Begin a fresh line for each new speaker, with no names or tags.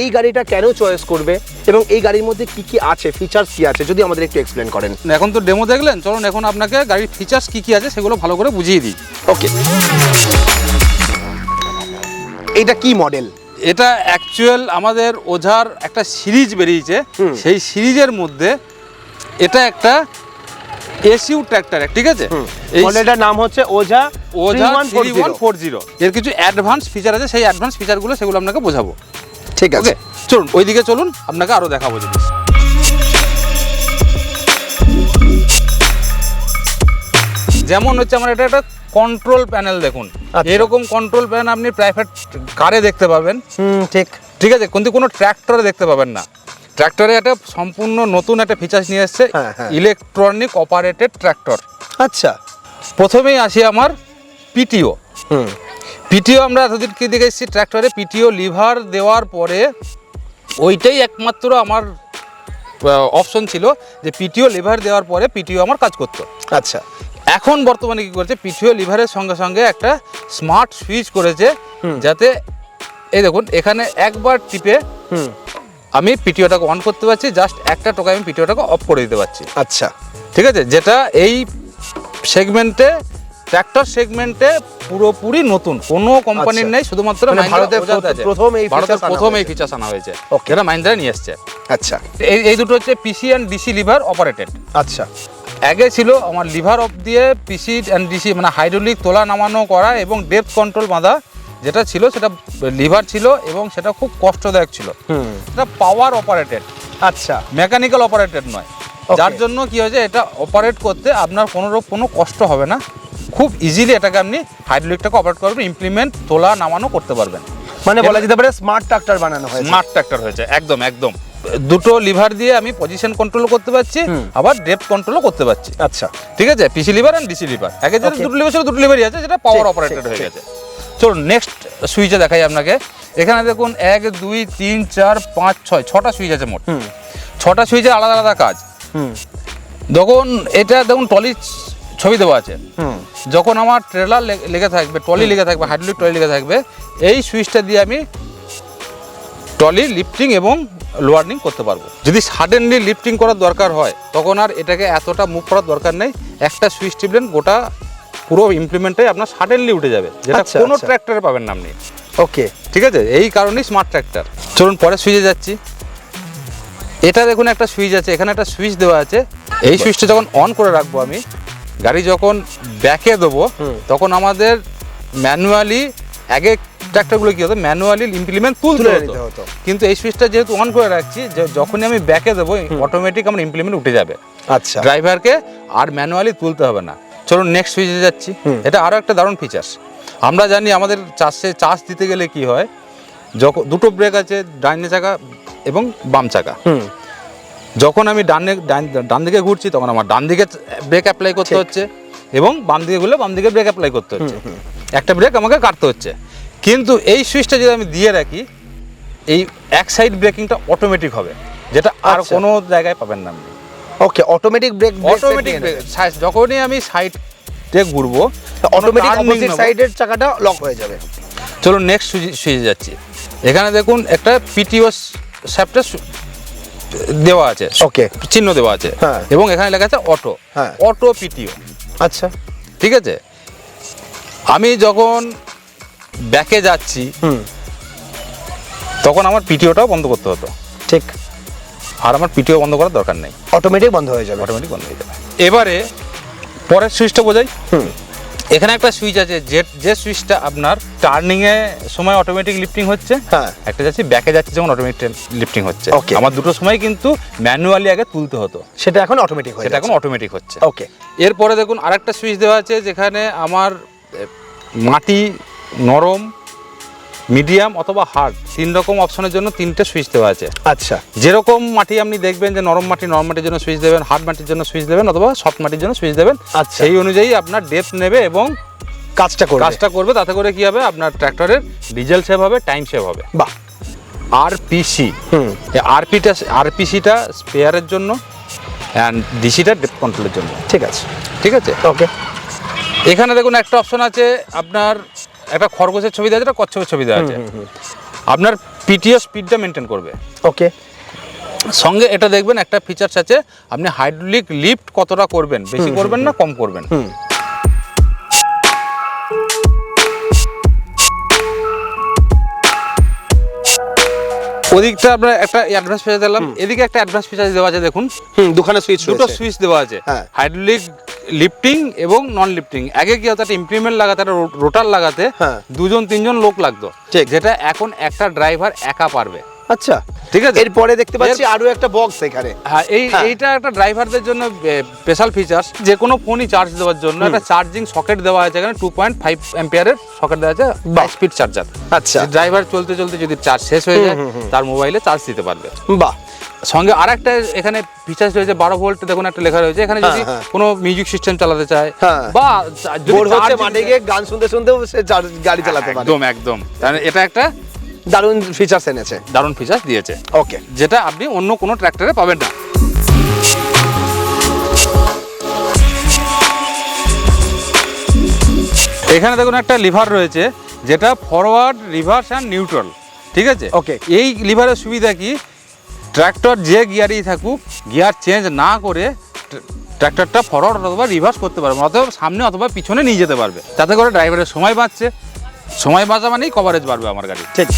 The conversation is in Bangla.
এই গাড়িটা কেন চয়েস করবে এবং এই গাড়ির মধ্যে কি কি আছে ফিচার্স কি আছে? যদি আমাদের একটু এক্সপ্লেন করেন।
এখন তো ডেমো দেখলেন চলুন এখন আপনাকে গাড়ির ফিচার্স কি কি আছে সেগুলো ভালো করে বুঝিয়ে দিই।
ওকে এটা কি মডেল
এটা অ্যাকচুয়াল আমাদের ওঝার একটা সিরিজ বেরিয়েছে। সেই সিরিজের মধ্যে এটা একটা এসইউ ট্র্যাক্টর ঠিক আছে? এই
মডেলটার নাম হচ্ছে ওঝা
ওঝা থ্রি ওয়ান
3140
ফোর জিরো এর কিছু অ্যাডভান্স ফিচার আছে সেই অ্যাডভান্স ফিচারগুলো সেগুলো আপনাকে বোঝাবো।
ঠিক আছে।
চলুন ওইদিকে চলুন আপনাকে আরও দেখাবো জিনিস। যেমন হচ্ছে আমার এটা একটা কন্ট্রোল প্যানেল দেখুন।
আচ্ছা।
এরকম কন্ট্রোল প্যানেল আপনি প্রাইভেট কারে দেখতে পাবেন।
ঠিক।
ঠিক আছে কিন্তু কোনো ট্র্যাক্টরে দেখতে পাবেন না। ট্র্যাক্টরে একটা সম্পূর্ণ নতুন একটা ফিচার্স নিয়ে এসছে। ইলেকট্রনিক অপারেটেড ট্র্যাক্টর
আচ্ছা।
প্রথমেই আসি আমার পিটিও
হুম।
পিটিও আমরা এতদিন কি দেখে এসেছি ট্র্যাক্টরে পিটিও লিভার দেওয়ার পরে ওইটাই একমাত্র আমার অপশন ছিল যে পিটিও লিভার দেওয়ার পরে পিটিও আমার কাজ করতো।
আচ্ছা।
এখন বর্তমানে কি করেছে? পিটিও লিভারের সঙ্গে সঙ্গে একটা স্মার্ট সুইচ করেছে। যাতে এই দেখুন এখানে একবার টিপে আমি পিটিওটাকে অন করতে পারছি জাস্ট একটা টোকায় আমি পিটিওটাকে অফ করে দিতে পারছি।
আচ্ছা।
ঠিক আছে? যেটা এই সেগমেন্টে ট্র্যাক্টর সেগমেন্টে পুরোপুরি নতুন। কোনো কোম্পানির
আচ্ছা।
নেই শুধুমাত্র
মানে ভারতের। প্রথম এই
ভারতের প্রথম এই ফিচার্স আনা হয়েছে। যেটা মাহিন্দ্রা নিয়ে এসছে।
আচ্ছা।
এই এই দুটো হচ্ছে PC and DC lever operated
আচ্ছা।
আগে ছিল আমার লিভার অফ দিয়ে পিসি অ্যান্ড ডিসি মানে হাইড্রোলিক তোলা নামানো করা এবং ডেপথ কন্ট্রোল বাঁধা যেটা ছিল সেটা লিভার ছিল এবং সেটা খুব কষ্টদায়ক ছিল।
হুম।
এটা পাওয়ার অপারেটেড
আচ্ছা।
মেকানিক্যাল অপারেটেড নয়। যার জন্য কি হয়েছে এটা অপারেট করতে আপনার কোনো রকম কোনো কষ্ট হবে না। খুব ইজিলি এটাকে আপনি হাইড্রোলিকটাকে অপারেট করবেন ইমপ্লিমেন্ট তোলা নামানো করতে পারবেন।
মানে বলা যেতে পারে স্মার্ট ট্রাক্টর বানানো হয়
স্মার্ট ট্র্যাক্টর হয়েছে একদম একদম। দুটো লিভার দিয়ে আমি পজিশন কন্ট্রোল করতে পারছি আবার ডেপ কন্ট্রোলও করতে পারছি।
আচ্ছা।
ঠিক আছে? PC lever and DC lever আগে যেটা দুটো লিভার ছিল দুটো লিভারই আছে যেটা পাওয়ার অপারেটেড হয়ে গেছে। চলুন নেক্সট সুইচে দেখাই আপনাকে। এখানে দেখুন এক দুই তিন চার পাঁচ ছয় ছটা সুইচ আছে মোট। ছটা সুইচের আলাদা আলাদা কাজ।
হুম।
যখন এটা দেখুন টলি ছবি দেওয়া আছে। যখন আমার ট্রেলার লেগে থাকবে টলি লেগে থাকবে হাইড্রোলিক টলি লেগে থাকবে এই সুইচটা দিয়ে আমি টলি লিফটিং এবং লোয়ার্নিং করতে পারব। যদি সাডেনলি লিফটিং করার দরকার হয় তখন আর এটাকে এতটা মুভ করার দরকার নেই একটা সুইচ টিপলেন গোটা পুরো ইমপ্লিমেন্টে আপনার সাডেনলি উঠে যাবে যেটা
আচ্ছা,
কোনো
আচ্ছা।
ট্র্যাক্টরে পাবেন না আপনি।
ওকে
ঠিক আছে? এই কারণেই স্মার্ট ট্র্যাক্টর চলুন পরে সুইচে যাচ্ছি। এটা দেখুন একটা সুইচ আছে এখানে একটা সুইচ দেওয়া আছে। এই সুইচটা যখন অন করে রাখব আমি গাড়ি যখন ব্যাকে দেবো তখন আমাদের ম্যানুয়ালি আগে ট্র্যাক্টরগুলো কী হতো? ম্যানুয়ালি ইমপ্লিমেন্ট তুলতে
তুলে
হতো।
হতো।
কিন্তু এই সুইচটা যেহেতু অন করে রাখছি যে যখনই আমি ব্যাকে দেবো অটোমেটিক আমার ইমপ্লিমেন্ট উঠে যাবে।
আচ্ছা।
ড্রাইভারকে আর ম্যানুয়ালি তুলতে হবে না। চলুন নেক্সট সুইচে যাচ্ছি। এটা আরও একটা দারুণ ফিচার্স আমরা জানি আমাদের চাষে চাষ দিতে গেলে কি হয়? যখন দুটো ব্রেক আছে ডাইনে চাকা এবং বাম চাকা।
হুম।
যখন আমি ডানে ডান- দিকে ঘুরছি তখন আমার ডান দিকে ব্রেক অ্যাপ্লাই করতে হচ্ছে এবং বাম দিকে ঘুরলে বাম দিকে ব্রেক অ্যাপ্লাই করতে হচ্ছে। একটা ব্রেক আমাকে কাটতে হচ্ছে। কিন্তু এই সুইচটা যদি আমি দিয়ে রাখি এই এক সাইড ব্রেকিংটা অটোমেটিক হবে যেটা আর
আচ্ছা।
কোনো জায়গায় পাবেন না আপনি।
ওকে অটোমেটিক ব্রেক
অটোমেটিক যখনই আমি সাইডে ঘুরবো
অটোমেটিক অপোজিট সাইডের চাকাটা লক হয়ে যাবে।
চলুন নেক্সট সুইচে যাচ্ছি। এখানে দেখুন একটা পিটিও স্যাপটা দেওয়া আছে।
ওকে
চিহ্ন দেওয়া আছে।
হ্যাঁ।
এবং এখানে লেখা আছে অটো।
হ্যাঁ।
Auto PTO.
আচ্ছা।
ঠিক আছে? আমি যখন ব্যাকে যাচ্ছি
হুম।
তখন আমার পিটিওটাও বন্ধ করতে হতো।
ঠিক।
আর আমার পিটিও বন্ধ করার দরকার নেই।
অটোমেটিক বন্ধ হয়ে যাবে।
অটোমেটিক বন্ধ হয়ে যাবে। এবারে পরের সুইচটা বোঝাই।
হুম।
এখানে একটা সুইচ আছে যে যে সুইচটা আপনার টার্নিং এ সময় অটোমেটিক লিফটিং হচ্ছে
হ্যাঁ।
একটা যাচ্ছে ব্যাকে যাচ্ছে যেমন অটোমেটিক লিফটিং হচ্ছে।
ওকে
আমার দুটো সময় কিন্তু ম্যানুয়ালি আগে তুলতে হতো।
সেটা এখন অটোমেটিক হয়ে
সেটা এখন অটোমেটিক হচ্ছে।
ওকে
এরপরে দেখুন আরেকটা সুইচ দেওয়া আছে যেখানে আমার মাটি নরম মিডিয়াম অথবা হার্ড তিন রকম অপশনের জন্য তিনটে সুইচ দেওয়া আছে।
আচ্ছা।
যেরকম মাটি আপনি দেখবেন যে নরম মাটি নরম মাটির জন্য সুইচ দেবেন হার্ড মাটির জন্য সুইচ দেবেন অথবা সফট মাটির জন্য সুইচ দেবেন
আচ্ছা।
সেই অনুযায়ী আপনার ডেপথ নেবে এবং
কাজটা করবে।
কাজটা করবে তাতে করে কি হবে? আপনার ট্র্যাক্টরের ডিজেল সেভ হবে টাইম সেভ হবে।
বাহ।
আর পিসি
হুম।
আরপিটা আরপিসিটা স্পেয়ারের জন্য অ্যান্ড ডিসিটা ডেপথ কন্ট্রোলের জন্য।
ঠিক আছে।
ঠিক আছে?
ওকে
এখানে দেখুন একটা অপশন আছে আপনার একটা খরগোশের ছবি দেওয়া আছে একটা কচ্ছপের ছবি দেওয়া আছে। আপনার পিটিও স্পিডটা মেনটেন করবে।
ওকে।
সঙ্গে এটা দেখবেন একটা ফিচার্স আছে আপনি হাইড্রোলিক লিফট কতটা করবেন? বেশি করবেন না কম করবেন। ওদিকটা আমরা একটা অ্যাডভান্স ফিচার দিলাম। এদিকে একটা অ্যাডভান্স ফিচার দেওয়া আছে দেখুন।
দুখানে সুইচ
দুটো সুইচ দেওয়া আছে।
হ্যাঁ।
হাইড্রোলিক লিফটিং এবং নন লিফটিং আগে কি হতো একটা ইমপ্লিমেন্ট লাগাতে একটা রোটার লাগাতে
হ্যাঁ।
দুজন তিনজন লোক লাগতো। যেটা এখন একটা ড্রাইভার একা পারবে।
আচ্ছা।
ঠিক আছে?
এরপরে দেখতে পাচ্ছি আরও একটা বক্স এখানে।
হ্যাঁ এই
হ্যাঁ।
এইটা একটা ড্রাইভারদের জন্য স্পেশাল ফিচার্স যে কোনো ফোনই চার্জ দেওয়ার জন্য একটা চার্জিং সকেট দেওয়া আছে এখানে টু পয়েন্ট ফাইভ অ্যাম্পিয়ারের সকেট দেওয়া আছে হাই স্পিড চার্জার
আচ্ছা।
ড্রাইভার চলতে চলতে যদি চার্জ শেষ হয়ে যায় তার মোবাইলে চার্জ দিতে পারবে।
বাহ।
সঙ্গে আর একটা এখানে ফিচার্স রয়েছে বারো ভোল্ট দেখুন একটা লেখা রয়েছে এখানে যদি
হ্যাঁ, হ্যাঁ।
কোনো মিউজিক সিস্টেম চালাতে চায়
হ্যাঁ।
বা
মাঠে গিয়ে গান শুনতে শুনতে সে গাড়ি চালাতে পারে।
একদম একদম। তাহলে এটা একটা
দারুণ ফিচার্স এনেছে।
দারুণ ফিচার্স দিয়েছে।
ওকে
যেটা আপনি অন্য কোনো ট্র্যাক্টরে পাবেন না। এখানে দেখুন একটা লিভার রয়েছে যেটা ফরওয়ার্ড রিভার্স অ্যান্ড নিউট্রাল ঠিক আছে?
ওকে
এই লিভারের সুবিধা কি? ট্র্যাক্টর যে গিয়ারেই থাকুক, গিয়ার চেঞ্জ না করে ট্র্যাক্টরটা ফরওয়ার্ড অথবা রিভার্স করতে পারবে, অথবা সামনে অথবা পিছনে নিয়ে যেতে পারবে। তাতে করে ড্রাইভারের সময় বাঁচছে। সময় বাঁচা মানেই কভারেজ বাড়বে আমার গাড়ি
ঠিক।